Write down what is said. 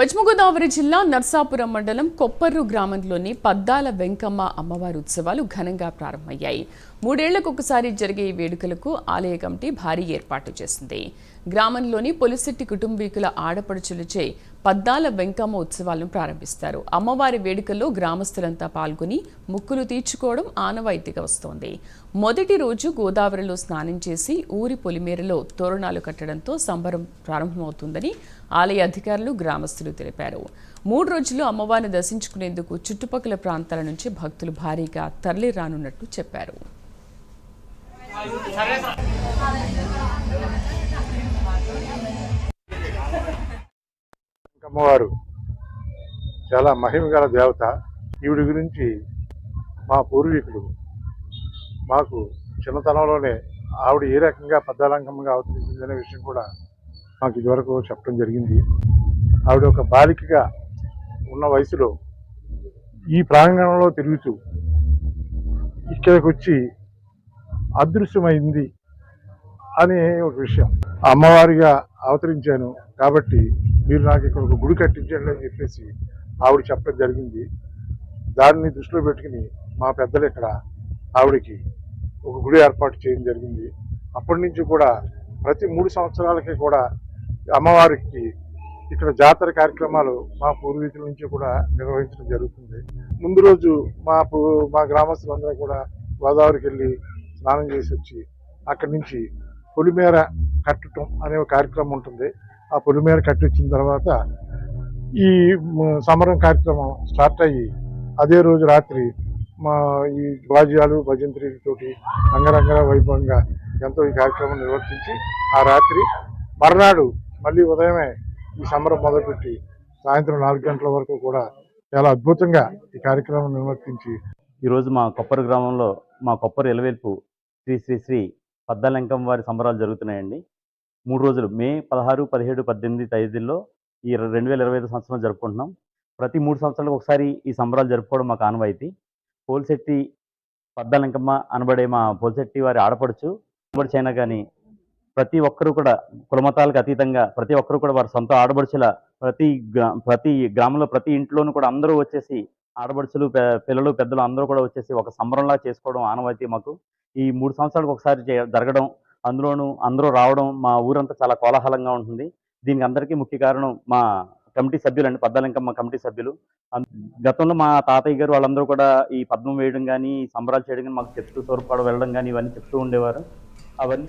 పశ్చిమ గోదావరి జిల్లా నర్సాపురం మండలం కొప్పర్రు గ్రామంలోని పద్దాల వెంకమ్మ అమ్మవారి ఉత్సవాలు ఘనంగా ప్రారంభమయ్యాయి. మూడేళ్ళకొకసారి జరిగే ఈ వేడుకలకు ఆలయ కమిటీ భారీ ఏర్పాటు చేసింది. గ్రామంలోని పొలిశెట్టి కుటుంబీకుల ఆడపడుచులచే పద్దాల వెంకమ్మ ఉత్సవాలను ప్రారంభిస్తారు. అమ్మవారి వేడుకల్లో గ్రామస్తులంతా పాల్గొని ముక్కులు తీర్చుకోవడం ఆనవాయితీగా వస్తోంది. మొదటి రోజు గోదావరిలో స్నానం చేసి ఊరి పొలిమేరలో తోరణాలు కట్టడంతో సంబరం ప్రారంభమవుతుందని ఆలయ అధికారులు గ్రామస్తులు తెలిపారు. మూడు రోజులు అమ్మవారిని దర్శించుకునేందుకు చుట్టుపక్కల ప్రాంతాల నుంచి భక్తులు భారీగా తరలి రానున్నట్లు చెప్పారు. అమ్మవారు చాలా మహిమ గల దేవత. ఈవిడి గురించి మా పూర్వీకులు మాకు చిన్నతనంలోనే ఆవిడ ఏ రకంగా పద్దాలంకమ్మగా అవతరించిందనే విషయం కూడా మాకు ఇదివరకు చెప్పడం జరిగింది. ఆవిడ ఒక బాలికగా ఉన్న వయసులో ఈ ప్రాంగణంలో తిరుగుతూ ఇక్కడికి వచ్చి అదృశ్యమైంది అనే ఒక విషయం అమ్మవారిగా అవతరించాను. కాబట్టి మీరు నాకు ఇక్కడ ఒక గుడి కట్టించండి అని చెప్పేసి ఆవిడ చెప్పడం జరిగింది. దాన్ని దృష్టిలో పెట్టుకుని మా పెద్దలు ఇక్కడ ఆవిడకి ఒక గుడి ఏర్పాటు చేయడం జరిగింది. అప్పటి నుంచి కూడా ప్రతి మూడు సంవత్సరాలకి కూడా అమ్మవారికి ఇక్కడ జాతర కార్యక్రమాలు మా పూర్వీకుల నుంచి కూడా నిర్వహించడం జరుగుతుంది. ముందు రోజు మా మా గ్రామస్తులందరూ కూడా గోదావరికి వెళ్ళి స్నానం చేసి వచ్చి అక్కడి నుంచి పొలిమేర కట్టడం అనే ఒక కార్యక్రమం ఉంటుంది. ఆ పొలిమేర కట్టించిన తర్వాత ఈ సమరం కార్యక్రమం స్టార్ట్ అయ్యి అదే రోజు రాత్రి మా ఈ వాద్యాలు భజంత్రితోటి రంగరంగ వైభవంగా ఎంతో ఈ కార్యక్రమం నిర్వర్తించి ఆ రాత్రి మర్నాడు మళ్ళీ ఉదయమే ఈ సమరం మొదలుపెట్టి సాయంత్రం నాలుగు గంటల వరకు కూడా చాలా అద్భుతంగా ఈ కార్యక్రమం నిర్వర్తించి ఈరోజు మా కొప్పరు గ్రామంలో మా కొప్పరు ఎలవేల్పు శ్రీ శ్రీ శ్రీ పద్దాలంకం వారి సంబరాలు జరుగుతున్నాయండి. మూడు రోజులు. మే పదహారు పదిహేడు పద్దెనిమిది తేదీల్లో ఈ రెండు వేల ఇరవై ఐదు సంవత్సరం జరుపుకుంటున్నాం. ప్రతి మూడు సంవత్సరాలకు ఒకసారి ఈ సంబరాలు జరుపుకోవడం మాకు ఆనవాయితీ పోల్శెట్టి పద్దాలంకమ్మ అనబడే మా పోల్శెట్టి వారి ఆడపడుచు ఆడపడుచైనా కానీ ప్రతి ఒక్కరూ కూడా కులమతాలకు అతీతంగా ప్రతి ఒక్కరూ కూడా వారి సొంత ఆడబడుచుల ప్రతి గ్రా- ప్రతి గ్రామంలో ప్రతి ఇంట్లోనూ కూడా అందరూ వచ్చేసి ఆడబడుచులు పిల్లలు పెద్దలు అందరూ కూడా వచ్చేసి ఒక సంబరంలా చేసుకోవడం ఆనవాయితీ మాకు. ఈ మూడు సంవత్సరాలకు ఒకసారి జరగడం అందులోనూ అందరూ రావడం మా ఊరంతా చాలా కోలాహలంగా ఉంటుంది. దీనికి అందరికీ ముఖ్య కారణం మా కమిటీ సభ్యులు అండి కమిటీ సభ్యులు. గతంలో మా తాతయ్య గారు వాళ్ళందరూ కూడా ఈ పద్మం వేయడం కానీ సంబరాలు చేయడం కానీ మాకు చెప్తూ తోరుపాడు వెళ్ళడం కానీ ఇవన్నీ చెప్తూ ఉండేవారు. అవన్నీ